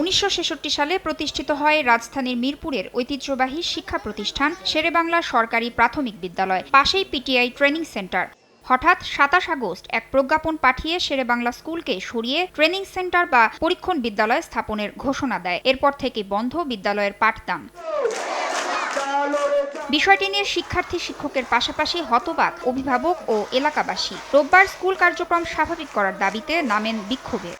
উনিশশো ছেষট্টি সালে প্রতিষ্ঠিত হয় রাজধানীর মিরপুরের ঐতিহ্যবাহী শিক্ষা প্রতিষ্ঠান শেরেবাংলা সরকারি প্রাথমিক বিদ্যালয়, পাশেই পিটিআই ট্রেনিং সেন্টার। হঠাৎ সাতাশ আগস্ট এক প্রজ্ঞাপন পাঠিয়ে শেরেবাংলা স্কুলকে সরিয়ে ট্রেনিং সেন্টার বা পরীক্ষণ বিদ্যালয় স্থাপনের ঘোষণা দেয়। এরপর থেকে বন্ধ বিদ্যালয়ের পাঠদান। বিষয়টি নিয়ে শিক্ষার্থী শিক্ষকের পাশাপাশি হতবাক অভিভাবক ও এলাকাবাসী। রোববার স্কুল কার্যক্রম স্বাভাবিক করার দাবিতে নামেন বিক্ষোভে।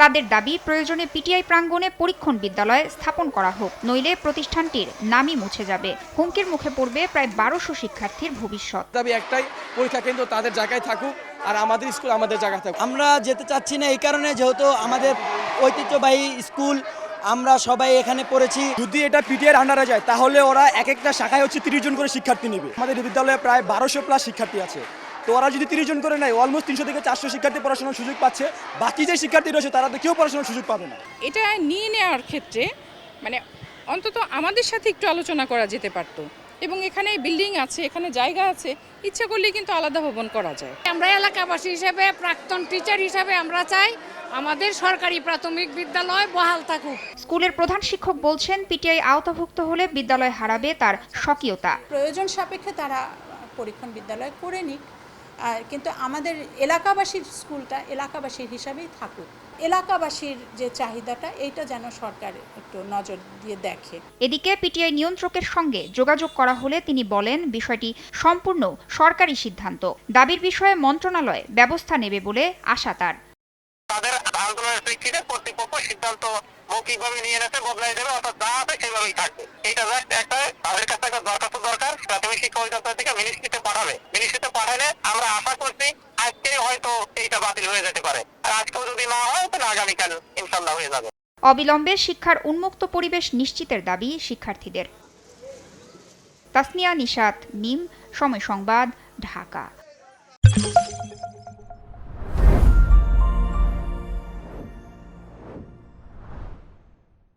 তাদের দাবি প্রয়োজনে পিটিআই প্রাঙ্গণে পরীক্ষণ বিদ্যালয় স্থাপন করা হোক নইলে প্রতিষ্ঠানটির নামই মুছে যাবে। হুমকির মুখে পড়বে প্রায় বারোশো শিক্ষার্থীর ভবিষ্যৎ। দাবি একটাই পরীক্ষা কেন্দ্র তাদের জায়গায় থাকুক আর আমাদের স্কুল আমাদের জায়গায় থাকুক। আমরা যেতে চাচ্ছি না এই কারণে যেহেতু আমাদের ঐতিহ্যবাহী স্কুল আমরা সবাই এখানে পড়েছি। যদি এটা পিটিআর আন্ডারে যায় তাহলে ওরা এক একটা শাখায় হচ্ছে তিরিশ জন করে শিক্ষার্থী নেবে। আমাদের বিদ্যালয়ে প্রায় বারোশো প্লাস শিক্ষার্থী আছে। তো ওরা যদি তিরিশ জন করে নেয় অলমোস্ট তিনশো থেকে চারশো শিক্ষার্থী পড়াশোনার সুযোগ পাচ্ছে। বাকি যে শিক্ষার্থী রয়েছে তারা তো কেউ পড়াশোনার সুযোগ পাবে না। এটা নিয়ে নেওয়ার ক্ষেত্রে মানে অন্তত আমাদের সাথে একটু আলোচনা করা যেতে পারতো। এবং এখানে বিল্ডিং আছে এখানে জায়গা আছে ইচ্ছা করলে কিন্তু আলাদা ভবন করা যায়। আমরা এলাকাবাসী হিসেবে প্রাক্তন টিচার হিসেবে আমরা চাই আমাদের সরকারি প্রাথমিক বিদ্যালয় বহাল থাকুক। স্কুলের প্রধান শিক্ষক বলছেন পিটিআই আওতাভুক্ত হলে বিদ্যালয় হারাবে তার স্বকীয়তা। প্রয়োজন সাপেক্ষে তারা পরীক্ষণ বিদ্যালয় করে নিক। কিন্তু আমাদের এলাকাবাসীর স্কুলটা এলাকাবাসীর হিসাবেই থাকুক। এলাকাবাসীর যে চাহিদাটা এইটা যেন সরকার একটু নজর দিয়ে দেখে। এদিকে পিটিআই নিয়ন্ত্রকের সঙ্গে যোগাযোগ করা হলে তিনি বলেন বিষয়টি সম্পূর্ণ সরকারি সিদ্ধান্ত। দাবির বিষয়ে মন্ত্রণালয় ব্যবস্থা নেবে বলে আশা তার। তাদের আন্দোলনের প্রেক্ষিতে কর্তৃপক্ষ সিদ্ধান্ত মৌখিকভাবে নিয়ে নেছে বদলাই দেবে অর্থাৎ যা আছে সেইভাবেই থাকবে। এইটা জাস্ট একটা তাদের কাছে একটা দরখাস্ত দরকার প্রাথমিক শিক্ষা অধিদপ্তর থেকে মিনিস্ট্রিতে পাঠাবে মিনিস্ট্রিতে পাঠালে আমরা আশা করছি আজকে হয়তো এইটা বাতিল হয়ে যেতে পারে। আর আজকেও যদি না হয়, তাহলে আগামীকাল ইনশাল্লাহ হয়ে যাবে। অবিলম্বে শিক্ষার উন্মুক্ত পরিবেশ নিশ্চিতের দাবি শিক্ষার্থীদের। তাসনিয়া নিশাত, মিম, সময় সংবাদ, ঢাকা।